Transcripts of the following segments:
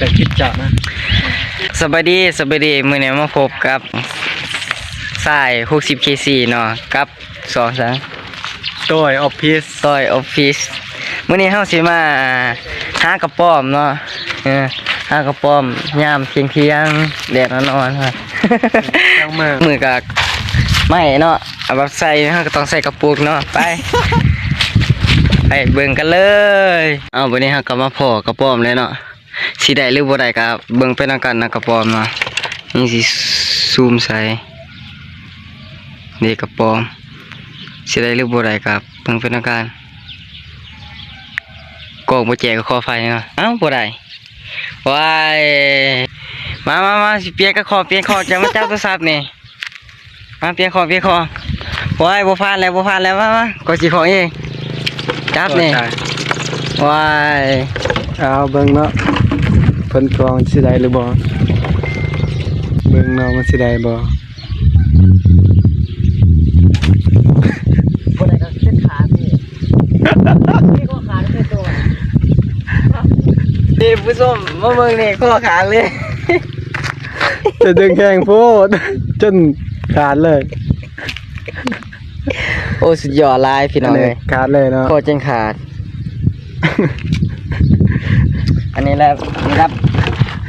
ก็คิดจะนะสบายดีสบายดีมื้อนี้มาพบกับสาย 60 KC เนาะกับสองสังโดยออฟฟิศซอยออฟฟิศมื้อนี้เฮาสิมาหากระป๋อมเนาะเออหากระป๋อมยามเที่ยงเที่ยงๆแดดร้อนๆฮะยังเมืองมือกับไม่เนาะเอาแบบใส่เฮาก็ต้องใส่กระปุกเนาะไปไปเบิ่งกันเลย เอาวันนี้เฮาก็มาพอกระป๋อมเลยเนาะ สิได้หรือบ่ได้ก็เบิ่งไปนำกันนะกระป๋อมเนาะนี่สิซูมใส่นี่กระป๋อมสิได้หรือบ่ได้ก็เบิ่งไปนำกันกองบ่แจกก็ขอไฟเนาะเอ้าบ่ได้ว้ายมามามาสิเปลี่ยนก็ขอเปลี่ยนขอจะมาจับโทรศัพท์นี่มาเปลี่ยนขอเปลี่ยนขอว้ายบ่ผ่านแล้วบ่ผ่านแล้วมามาก็สิขอเองจับนี่ใช่ว้ายเอาเบิ่งเนาะเพิ่นกรองสิได้หรือบ่เบิ่งเนาะมันสิได้บ่บ่ได้ก็เส้นขาพี่นี่ก็ขาเป็นตัวนี่ผู้ชมมาเบิ่งนี่ข้อขาเลย จะดึงแข้งโพดจนขาดเลย โอ้สุดยอดหลายพี่น้องเลยขาดเลยเนาะโคตรจังขาด อันนี้แหละได้รับ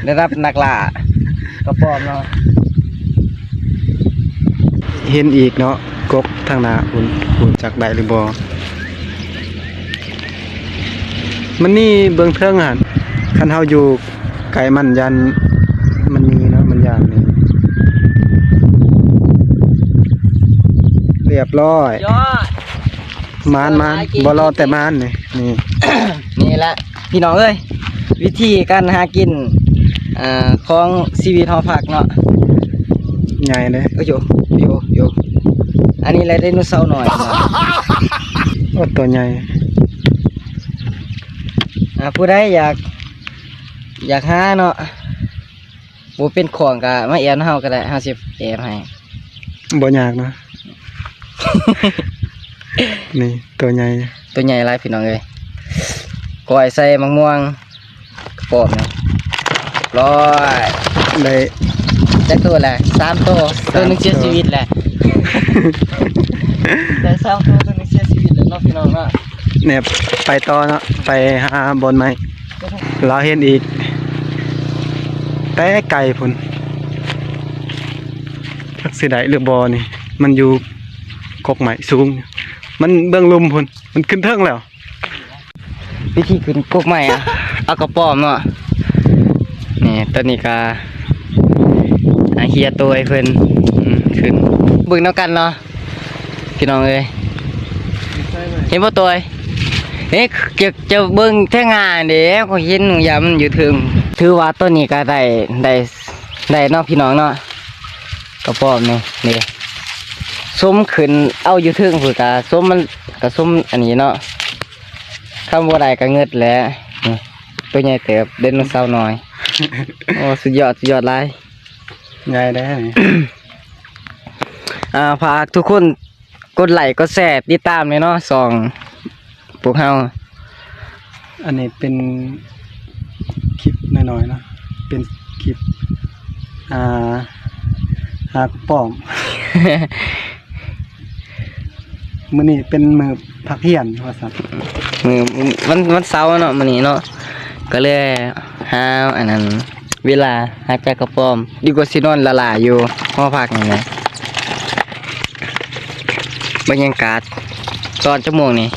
ได้รับนักล่ากระป๋อมเนาะเห็นอีกเนาะกบทางหน้าคุณคุณจักได้หรือบ่มันนี่เบิ่งเทิงหั่นคันเฮาอยู่ไกลมันยันมันมีเนาะมันยานนี่เรียบร้อยยอด มานมานบ่รอแต่มานนี่นี่นี่แหละพี่น้องเอ้ยวิธีการหากิน อ่าของชีวิตหอผักเนาะใหญ่เลยโอ้ยโยโยโยอันนี้อะไรไดโนเสาร์หน่อยเนาะโอ้ตัวใหญ่อ่าผู้ใดอยาก อยากหาเนาะบ่เป็นของก็มาแอบเฮาก็ได้เฮาสิแอบให้บ่ยากนะ นี่ตัวใหญ่ตัวใหญ่หลายพี่น้องเอ้ยก้อยใส่มะม่วงกระปอบเนาะร้อยได้จักตัวแหละสามตัวตัวหนึงเสียสามตัวชีวิตแหละ ได้สามตัวตัวหนึงเสียชีวิตเลยเนาะพี่น้องเนาะเนี่ยไปต่อเนาะไปหาบนไม้เราเห็นอีก แต่ไก่พุ่นทักสิได้หรือบ่นี่ มันอยู่กกไม้สูง มันเบื้องลุมพุ่นมันขึ้นเทิงแล้ว วิธีขึ้นกกใหม่อะเอากระป๋อมเนาะ นี่ตัวนี้ก็อาเฮียตัวไอ้เพิ่นอืมขึ้นบิ่งเนากันเนาะพี่น้องเอ้ยเห็นบ่ตัวไอ้เอ๊ะจะจะเบิ่งแท่งานเด้ก็เห็นหนูยามันอยู่ถึง ถือว่าตัวนี้ก็ได้ได้ได้เนาะพี่น้องเนาะกระป๋อมนี่นี่ส้มขึ้นเอาอยู่ถึงพุ่นก็ส้มมันก็ส้มอันนี้เนาะคำว่าใดก็เงิดแล้ว ตัวใหญ่เติบเด่นมันเศร้าหน่อย โอ้สุดยอดสุดยอดเลยใหญ่ได้นี่อ่าฝากทุกคนกดไลค์กดแชร์ติดตามเลยเนาะสองพวกเฮาอันนี้เป็นคลิปน้อยๆเนาะเป็นคลิป อ่าหากป้อม มื้อนี้เป็นมือพักเฮียนว่าซั่นมือมันมันเศร้าร์เนาะมันนี้เนาะ ก็เลยหาอันนั้น เวลาหาแปลกระป๋อม ดีกว่าสินอนละลายอยู่ห้องพักนี่นะบรรยากาศตอนชั่วโมงนี่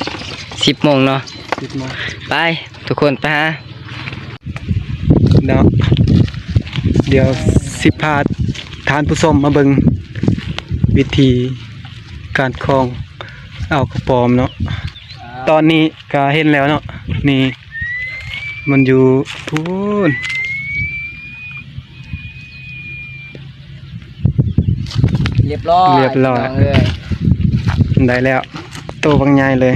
สิบโมงเนาะคิดมาไป ทุกคนไปฮะเนาะเดี๋ยวสิพาทานผู้ชมมาเบิงวิธีการคลองเอากระปอมเนาะตอนนี้ก็เห็นแล้วเนาะนี่ มันอยู่พูนเรียบร้อยเรียบร้อยน้งเอ้ยได้แล้วตัวบางใหญ่เลย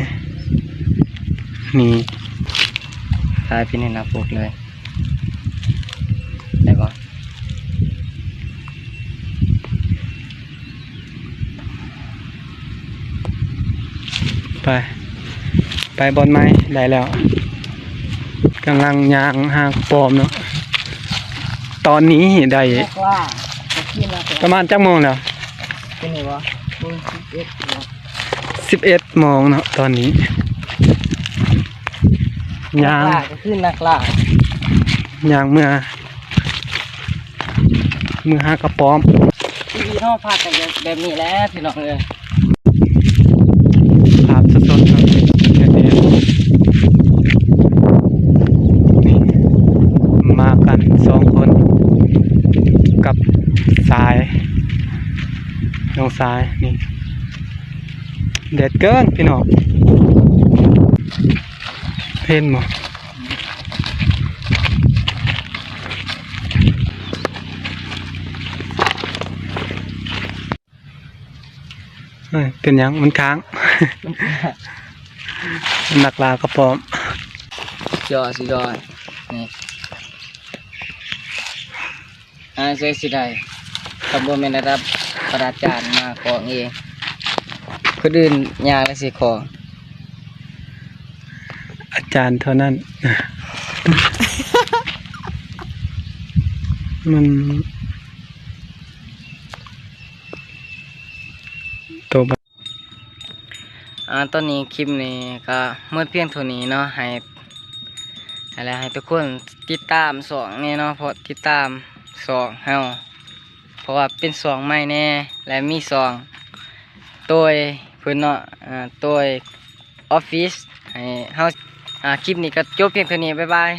นี่ทายพี่นี่นะปลุกเลยได้ปะไป ไปบอลไม้ได้แล้ว กำลังยางหากระปอมเนาะตอนนี้ได้นักล่าจะกินนักปล่าระมาณจักโมงแล้วเป็นไงวะมึงสิบเอ็ดเหรอสิบเอ็ดโมงเนาะตอนนี้ยางนักล่าก็คือนักล่ายางเมื่อเมื่อหากระป๋อมทีวีนอกพากันแบบนี้แหล้วพี่น้องเลย ภาพสดๆครับเดี๋ยวนี้นี่มากันสองคน กับสายน้องสายนี่เด็ดเกินพี่น้องเห็นมั้เอ้ยเป็นหยังมันค้าง หนักลากระป๋อมยอดสิยอดนี่อ่าเสียสิได้ขบวนเป็นระดับประดาจารย์มาของเองคนอื่นยากและสิของอาจารย์เท่านั้น มันโตวบอ่าตอนนี้คลิปนี้ก็เมื่อเพียงเท่านี้เนาะให้อะไรให้ทุกคนติดตามสองนี่เนาะเพราะติดตาม สองเฮาเพราะว่าเป็นสองไม่แน่และมีสองตัวพื้นเนาะอ่าตัวออฟฟิศให้เฮาอ่าคลิปนี้ก็จบเพียงเท่านี้บ๊ายบาย